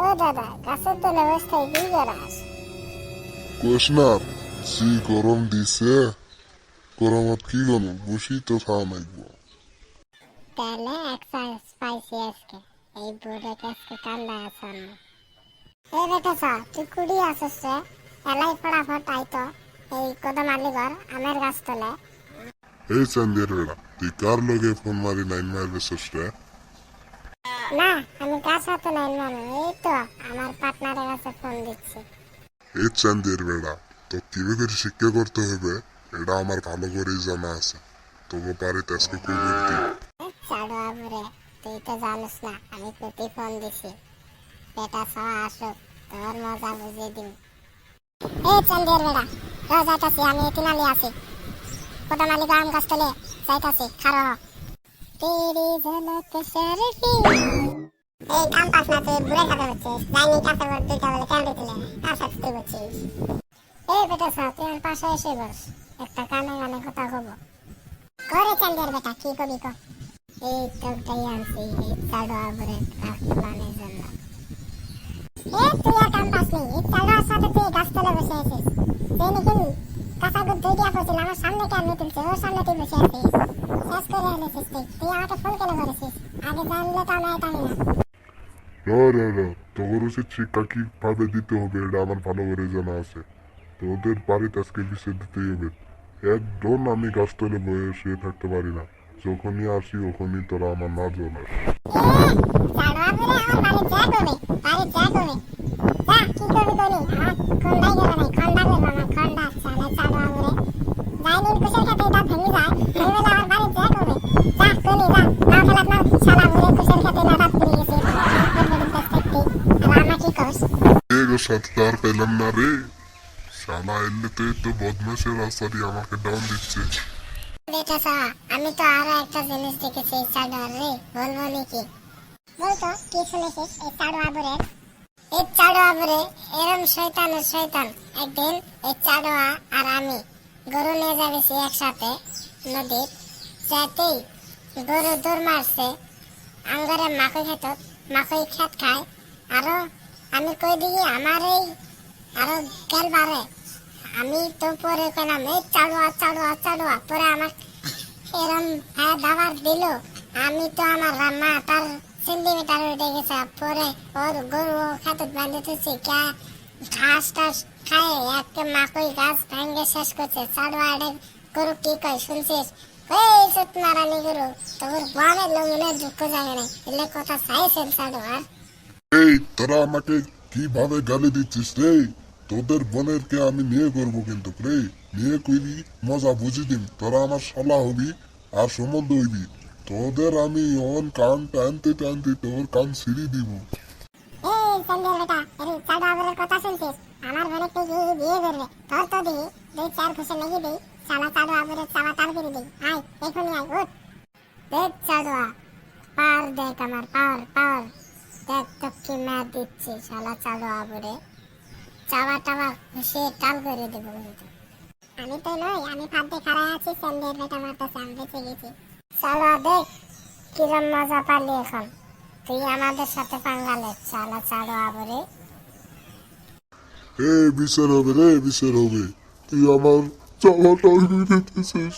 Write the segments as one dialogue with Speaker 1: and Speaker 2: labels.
Speaker 1: ও দাদা গাছের তলে অবস্থায় কি করাস
Speaker 2: কোশনার সি গরম দিছে। গরমত কি করব বসি তো খাওয়া নাকবো
Speaker 1: তাহলে এক স্পাইসি আজকে। এই বুড়ে আজকে ঠান্ডা আছে না এই বেটা সা তুই কুড়ি আসিস রে এলাই ফটাফট আইতো এই কদম আলিগর আমের গাছ তলে।
Speaker 2: এই চান্দের বেড়া তুই কার লগে ফোন মারি নাইন মারবে রে
Speaker 1: না আমি গাছ হাতে নাই মানু এই তো আমার পার্টনারের কাছে ফোন দিচ্ছি।
Speaker 2: এই চান্দের বেড়া তো কীভাবে করে শিক্ষা করতে হবে? এটা আমার ভালো করেই জানা আছে। তোকে বাড়িতে আজকে কই করতে
Speaker 1: চাড়ু আবুরে তুই তো জানিস না আমি প্রতি ফোন দিছি। বেটা সব আসুক তোর মজা বুঝিয়ে দিন এই চন্দের বেড়া রোজ যাইতাছি আমি তিনালি আছি। কোদাম আলী গাম গাছ তলে যাইতাছি খারো। তেরি ঝলক শরফি এই কাম পাস না তুই বুড়ে খাতে হচ্ছিস যাইনি কাছে বল দুইটা বলে কেন দিলে সাথে তুই বলছিস। এই বেটা সা তুই আমার পাশে এসে বস একটা কানে কানে কথা কব। করে চন্দের বেটা কি কবি কর এই তোরটাই আনছি এই চালু আবরে রাখবানের জন্য। এ তুই আর কাম পাস নেই এই চালুর সাথে তুই গাছ বসে আছিস। তুই নাকি গুড় দুই দিয়া পড়ছিল আমার সামনে কেন তুলছে? ওর সামনে তুই বসে আছিস? শেষ করে এনেছিস তুই। তুই আমাকে ফোন কেন করেছিস? আগে জানলে তো আমি আইতাম না।
Speaker 2: না না না। তোর উচিত শিক্ষা কীভাবে দিতে হবে এটা আমার ভালো করে জানা আছে। তোদের বাড়িতে আজকে বিষয় দিতেই হবে। একদম আমি গাছতলে বয়ে শুয়ে থাকতে পারি না। যখনই আসি ওখানই তোরা আমার না জ্বলাস
Speaker 1: চালু আবরে আমার বাড়ি যা করবে বাড়ি যা করবে যা কি করবি করি আমার খন্ডাই গেল নাই খন্ডা করব আমার খন্ডা চালে চালু আবরে যাই নিন কুশের খাতে এটা ভেঙে যায় ভেঙে গেলে আমার বাড়ি যা করবে যা করি যা না খেলাত না শালা বলে কুশের খাতে না দাঁত পড়ে গেছে আমার কি করস
Speaker 2: এগো সাথে আর পেলাম না রে শালা এলেতে তো বদমাসের রাস্তাটি আমাকে ডাউন দিচ্ছে
Speaker 1: বেটা আমি তো আরও একটা জিনিস দেখেছি এই চাডুয়ার রে বলব নাকি বলতো কি শুনেছিস এই চাডু আবরের এই চাডু আবরে এরম শয়তানের শয়তান একদিন এই চাডুয়া আর আমি গরু নিয়ে যাবেছি একসাথে নদীর যাতেই গরু দৌড় মারছে, আঙ্গরে মাকই খেত মাকই খেত খায়। আরও আমি কই দিই আমার এই আরও গেল বারে আমি তো পরে কইলাম, এই চাড়ুয়া চাড়ুয়া চাড়ুয়া পরে আমার এরম হ্যাঁ দাবার দিল। আমি তো আমার রান্না তার সেন্টিমিটার উঠে গেছে পরে ওর গরু খাতে বাঁধিতেছি, কে ঘাস টাস খায়, একটা মাকই গাছ ভেঙে শেষ করছে। গরু কি কয়, শুনছিস? এই সত্যনারায়ণ গরু, তোর দুঃখ জাগে নাই। এলে কথা চাইছেন
Speaker 2: এই, তোরা আমাকে কীভাবে গালি দিচ্ছিস রে? তোদের বোনেরকে আমি নিয়ে করব কিন্তু রে। নিয়ে কইলি মজা বুঝি দিম তোরা আমার শালা হবি আর সম্বন্ধ হইবি। তোদের আমি অন কান টানতে টানতে তোর কান ছিঁড়ি দিব।
Speaker 1: সন্ধ্যের বেটা এই চাডু আবরের কথা শুনছিস? আমার বোনে তুই বিয়ে করবে তোর তো দিই দুই চার ঘুষে লেগে দিই। চালা চাডু আবরের চালা তার করে দিই। আয় এখনই আয় উঠ। দেখ চাডুয়া পাওয়ার দেখ আমার পাওয়ার পাওয়ার দেখ তো কি ম্যাচ দিচ্ছি শালা চাডু আবরে চাওয়া টাওয়া ঘুষে টাল করে দেবো কিন্তু আমি তো নই আমি ফাঁদে খাড়া আছি সন্ধ্যের বেটা মারতেছে আমি বেঁচে গেছি। চালুয়া দেখ কিরম মজা পালি এখন। তুই আমাদের সাথে পাঙ্গালে চালা চাড়ো আবরে।
Speaker 2: এ বিচার হবে রে বিচার হবে। তুই আমার চাওয়াটা দিতেছিস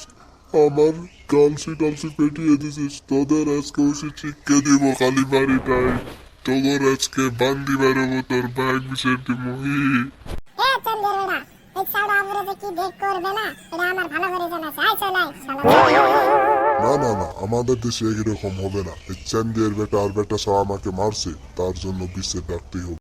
Speaker 2: আমার কালসি টালসি পেটিয়ে দিছিস। তোদের আজকে উচিত শিক্ষা দিব খালি বাড়িটায়। তোদের আজকে বান্দি বেরোবো তোর ব্যাগ বিচার দিব। হি
Speaker 1: এ চন্দ্রেরা এই চাড়ো আবরে যে কি দেখ করবে না এটা আমার ভালো করে জানা আছে আয় চল আয় শালা
Speaker 2: না না না, আমাদের দেশে এরকম হবে না। এই চ্যান্ডিয়ার বেটা আর বেটা সব আমাকে মারছে, তার জন্য বিশ্বের ডাকতেই হবে।